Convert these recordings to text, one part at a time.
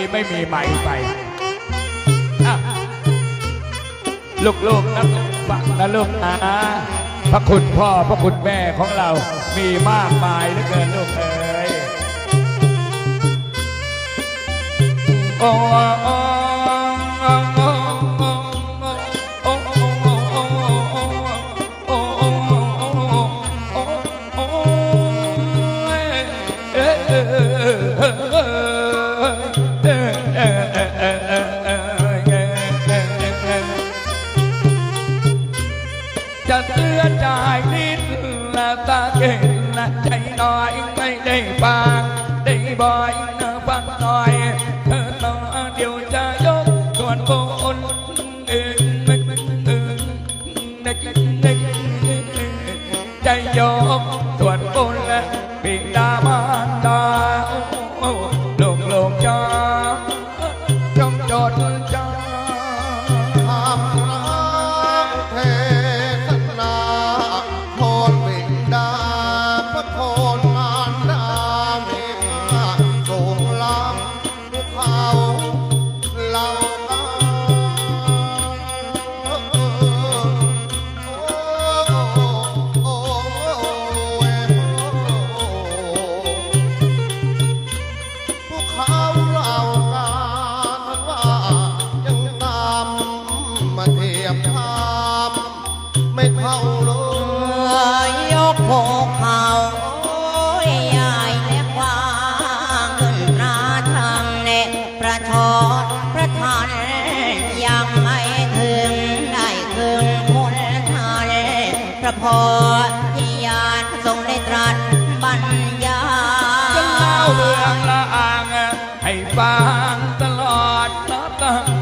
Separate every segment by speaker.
Speaker 1: ีไม่มีไม่ไปลูกๆนะฝังนะลูกนะพระคุณพ่อพระคุณแม่ของเรามีมากมายเหลือเกินลูกเอ๋ยโอ้ จะเตือนใจนิดละตาเก่งละใจน้อยไม่ได้ฟังได้บ่อยนะฟังหน่อย โผ
Speaker 2: เขาโอ้ยใหญ่และกว้างขึ้นหน้าทางเนประชดประทานยังไม่ถึงได้คึงคนทานพระพรที่ยานทรงได้ตรัสบรรยา
Speaker 1: จะเล่าเรื่องละอ่างให้ฟังตลอดนับตั้ง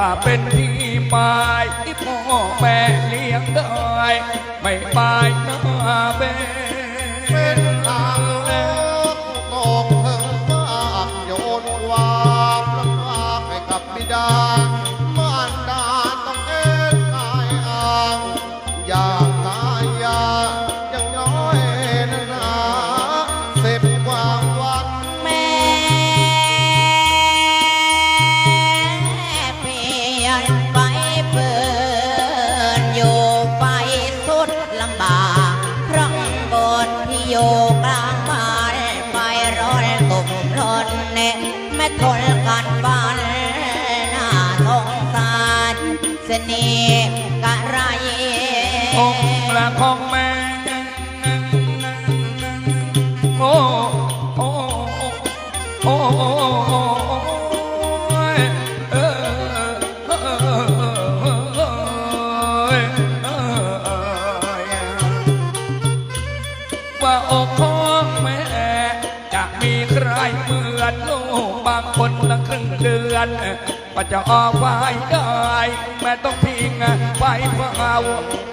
Speaker 1: ว่าเป็นที่หมายพ่อแม่เลี้ยงได้ ไม่
Speaker 3: ไปหน้า
Speaker 2: เบ แม่ทนกันบ้านน่าสงสารเสน่ห์กะไร
Speaker 1: องค์ละของแม่ โอ้โอ้โอ้เออว่าอกของแม่ อนลูกบางคนละครึ่งเดือนก็จะออกไปได้แม่ต้องทิ้งไปเฝ้า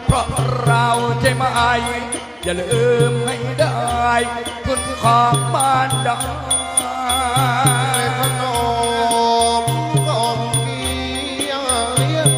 Speaker 1: เพราะเราใช่ไหมอย่าลืมให้ได้คุณของมารดา
Speaker 3: ขนมกอมเกียง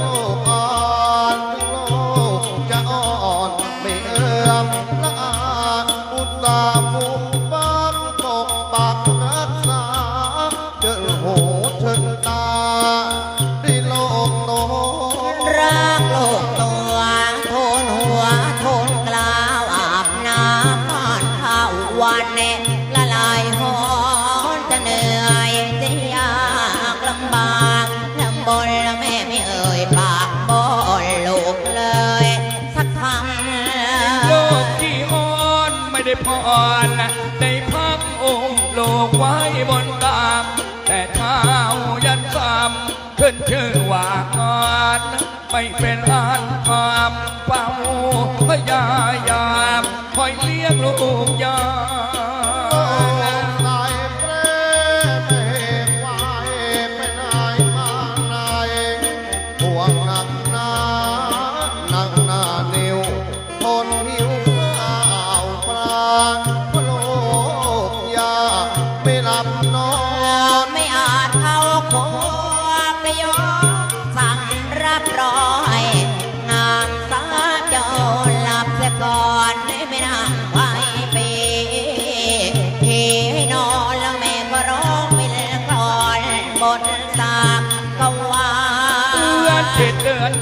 Speaker 3: ไม่ได้
Speaker 1: พรได้พักองค์โลกไว้บนตามแต่เท้ายันซ้ำขึ้นชื่อว่างานไม่เป็นอันความเฝ้าพยายามคอยเลี้ยงลูกยา
Speaker 3: เปรย์ไม่ไหวไปไหนมาไหนห่วงหนัก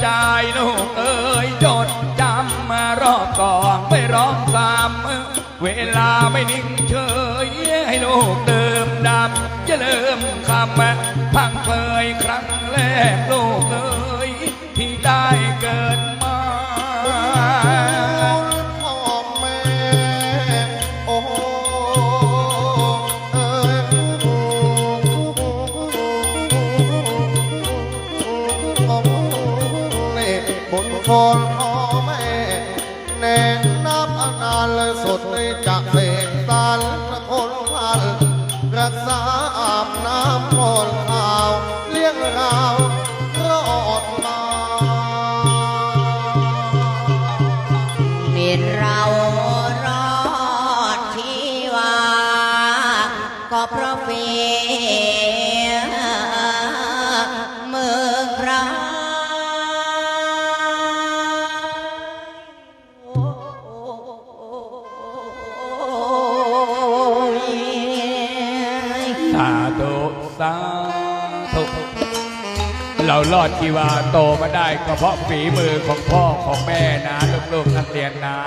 Speaker 3: ใจลูกเอ๋ยจดจำ
Speaker 2: มารอบกองไม่ร้
Speaker 1: องสามเวลาไม่นิ่งเฉยให้ลูกเติมดำจะเลิมคำพังเคยครั้งแรกลูกเอ๋ย
Speaker 3: บุญคนพ่อแม่แน่นับอนานเลยสดในใจ สา
Speaker 1: ธุเราลอดชีวาโตมาได้ก็เพราะฝีมือของพ่อของแม่นะลูกๆนักเรียนนะ